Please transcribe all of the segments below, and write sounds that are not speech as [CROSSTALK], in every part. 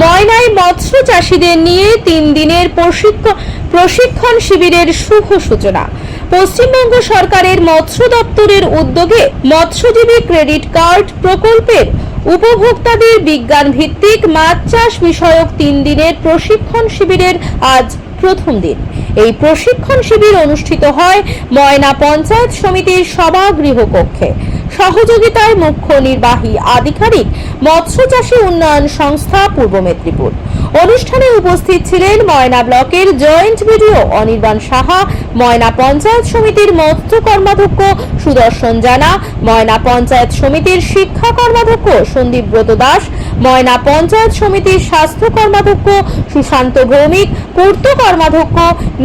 ময়নায় মৎস্য চাষীদের নিয়ে তিন দিনের প্রশিক্ষণ শিবিরের শুভ সূচনা। পশ্চিমবঙ্গ সরকারের মৎস্য দপ্তরের উদ্যোগে মৎস্যজীবী ক্রেডিট কার্ড প্রকল্পের উপভোক্তাদের বিজ্ঞান ভিত্তিক মাছ চাষ বিষয়ক তিন দিনের প্রশিক্ষণ শিবিরের আজ প্রথম দিন। এই প্রশিক্ষণ শিবির অনুষ্ঠিত হয় ময়না পঞ্চায়েত সমিতির সভাগৃহ কক্ষে সহযোগিতায় মুখ্য নির্বাহী আধিকারিক মৎস্য চাষী উন্নয়ন সংস্থা পূর্ব মেদিনীপুর। অনুষ্ঠানে উপস্থিত ছিলেন ময়না ব্লকের জয়েন্ট বিডিও অনির্বাণ সাহা, ময়না পঞ্চায়েত সমিতির মৎস্য কর্মাধ্যক্ষ সুদর্শন জানা, ময়না পঞ্চায়েত সমিতির শিক্ষা কর্মাধ্যক্ষ সন্দীপ ব্রত দাস, ময়না পঞ্চায়েত সমিতির স্বাস্থ্য কর্মাধ্যক্ষ সুশান্ত ভৌমিক, পূর্ত কর্মাধ্যক্ষ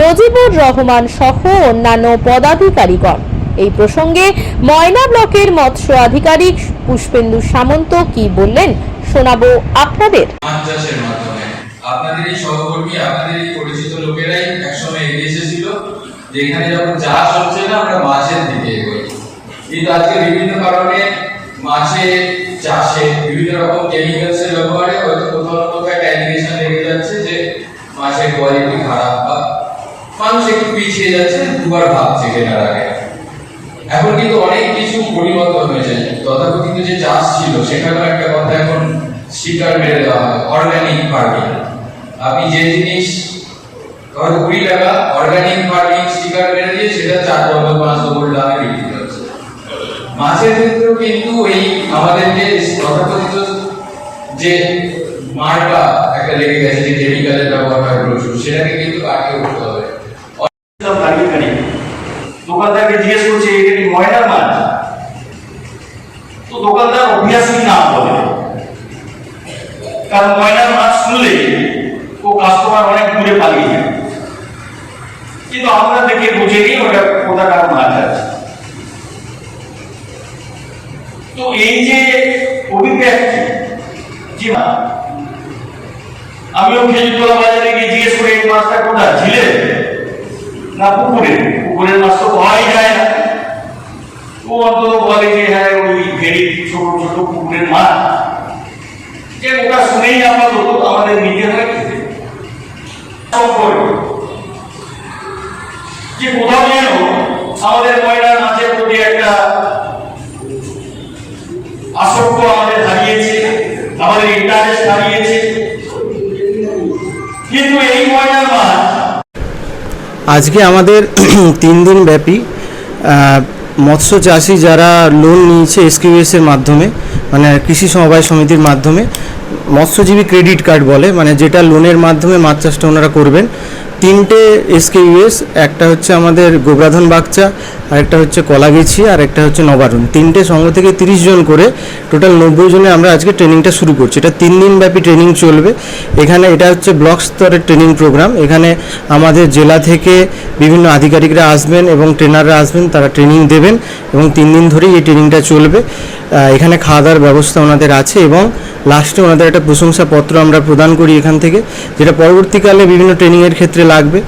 নজিবুর রহমান সহ অন্যান্য পদাধিকারীগণ। এই প্রসঙ্গে ময়না ব্লকের মৎস্য আধিকারিক পুষ্পেন্দু সামন্ত কি বললেন শোনাবো আপনাদের। মাছ আপনাদের এই সহকর্মী, আপনাদের এই পরিচিত লোকেরাই একসময় এগিয়ে এসেছিল। যেখানে যখন চাষ হচ্ছে না, আমরা মাছের দিকে এগোই। কিন্তু আজকে বিভিন্ন কারণে মাছের চাষে বিভিন্ন রকম কেমিক্যালস এর ব্যবহারে হয়তো কোথাও না কোথাও একটা অ্যালিগেশন লেগে যাচ্ছে যে মাছের কোয়ালিটি খারাপ বা মানুষ একটু পিছিয়ে যাচ্ছে, দুবার ভাবছে কেনার আগে এখন কিন্তু অনেক কিছু পরিবর্তন হয়েছে। তথাকথিত যে চাষ ছিল, সেখানেও একটা কথা এখন স্টিকার মেরে দেওয়া হয় অর্গানিক ফার্মিং আপনি যে জিনিস হয়তো কুড়ি টাকা অর্গানিক ফার্মিং মেরে দিয়ে সেটা চার ডবল পাঁচ ডবল দামে বিক্রি মাছের ক্ষেত্রেও কিন্তু এই আমাদেরকে তথাকথিত যে মারটা একটা লেগে গেছে, যে কেমিক্যালের ব্যবহার প্রচুর, সেটাকে দোকানদারকে জিজ্ঞেস করছে, এটা কি ময়নার মাছ? তো দোকানদার অভিয়াসলি না বলে। কারণ ময়নার মাছ শুনলে ও কাস্টমার অনেক দূরে পালিয়ে যায়। কিন্তু আমরা দেখে বুঝে নিই ওটা কোথাকার মাছ আছে। তো এই যে অভিব্যক্তি, জি না আমিও খেজুরতলা বাজারে গিয়ে জিজ্ঞেস করি এই মাছটা কোথায়, ঝিলে না পুকুরে? পুকুরের মাছ তো পাওয়াই যায় না। ও অন্তত বলে যে হ্যাঁ ওই ভেড়ি, ছোট ছোট পুকুরের মাছ। যে ওটা শুনেই আপাতত আমাদের হয় খেতে। যে কোথাও যেন আমাদের ময়নার মাছের প্রতি একটা আসক্ত আমাদের হারিয়েছে, আমাদের ইন্টারেস্ট হারিয়েছে আজকে আমাদের [CLEARS THROAT] তিন দিন ব্যাপী মৎস্য চাষি যারা লোন নিয়েছে এসকিউএস এর মাধ্যমে মানে কৃষি সমবায় সমিতির মাধ্যমে, মৎস্যজীবী ক্রেডিট কার্ড বলে মানে যেটা লোনের মাধ্যমে মাছ চাষটা ওনারা করবেন তিনটে এসকেইউএস একটা হচ্ছে আমাদের গোবরাধন বাগচা আর একটা হচ্ছে কলাগেছি আর একটা হচ্ছে নবারুণ। তিনটে সঙ্গ থেকে তিরিশ জন করে টোটাল নব্বই জনে আমরা আজকে ট্রেনিংটা শুরু করছি। এটা তিন দিন ব্যাপী ট্রেনিং চলবে। এখানে এটা হচ্ছে ব্লক স্তরের ট্রেনিং প্রোগ্রাম। এখানে আমাদের জেলা থেকে বিভিন্ন আধিকারিকরা আসবেন এবং ট্রেনাররা আসবেন, তারা ট্রেনিং দেবেন এবং তিন দিন ধরেই এই ট্রেনিংটা চলবে। এখানে খাওয়া দাওয়ার ব্যবস্থা ওনাদের আছে এবং লাস্টে ওনাদের একটা প্রশংসাপত্র আমরা প্রদান করি এখান থেকে, যেটা পরবর্তীকালে বিভিন্ন ট্রেনিংয়ের ক্ষেত্রে লাগবে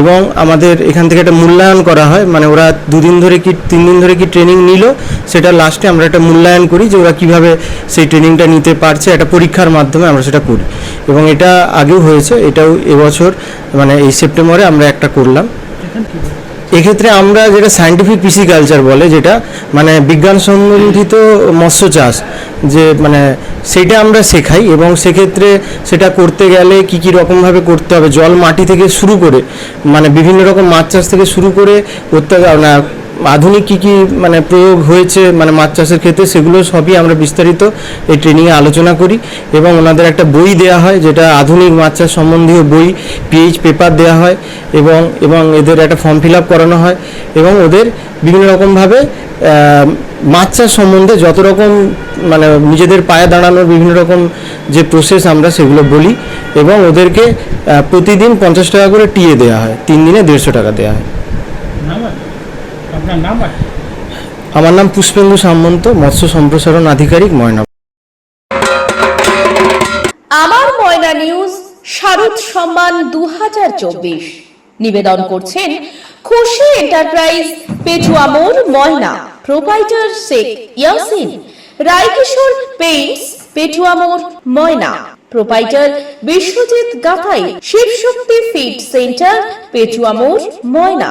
এবং আমাদের এখান থেকে একটা মূল্যায়ন করা হয়। মানে ওরা দুদিন ধরে কি তিন দিন ধরে কি ট্রেনিং নিল, সেটা লাস্টে আমরা একটা মূল্যায়ন করি যে ওরা কীভাবে সেই ট্রেনিংটা নিতে পারছে, একটা পরীক্ষার মাধ্যমে আমরা সেটা করি। এবং এটা আগেও হয়েছে, এটাও এবছর মানে এই সেপ্টেম্বরে আমরা একটা করলাম। এক্ষেত্রে আমরা যেটা সায়েন্টিফিক পিসিকালচার বলে, যেটা মানে বিজ্ঞান সম্বন্ধিত মৎস্য চাষ যে মানে সেটা আমরা শেখাই এবং সেক্ষেত্রে সেটা করতে গেলে কী কী রকমভাবে করতে হবে? জল মাটি থেকে শুরু করে মানে বিভিন্ন রকম মাছ চাষ থেকে শুরু করে না আধুনিক কী কী মানে প্রয়োগ হয়েছে মানে মাছ চাষের ক্ষেত্রে সেগুলো সবই আমরা বিস্তারিত এই ট্রেনিংয়ে আলোচনা করি এবং ওনাদের একটা বই দেওয়া হয়, যেটা আধুনিক মাছ চাষ সম্বন্ধীয় বই পিএইচ পেপার দেওয়া হয় এবং এবং এদের একটা ফর্ম ফিল আপ করানো হয় এবং ওদের বিভিন্ন রকমভাবে মাছ চাষ সম্বন্ধে যত রকম মানে নিজেদের পায়ে দাঁড়ানোর বিভিন্ন রকম যে প্রসেস আমরা সেগুলো বলি এবং ওদেরকে প্রতিদিন পঞ্চাশ টাকা করে টিয়ে দেওয়া হয়, তিন দিনে দেড়শো টাকা দেওয়া হয়। আপনার নাম্বার আমার নাম পুষ্পেন্দু সামন্ত মৎস্য সম্প্রসারণ আধিকারিক ময়না আমার ময়না নিউজ শারদ সম্মান দুহাজার চব্বিশ। নিবেদন করছেন খুশি এন্টারপ্রাইজ পেটুয়া মোড় ময়না প্রোপাইটার শেখ ইয়াসিন রায়কিশোর পেইন্টস পেটুয়া মোড় Moyna proprietor Biswajit Gathai Shibshakti feed centre Pechua মোড় Moyna.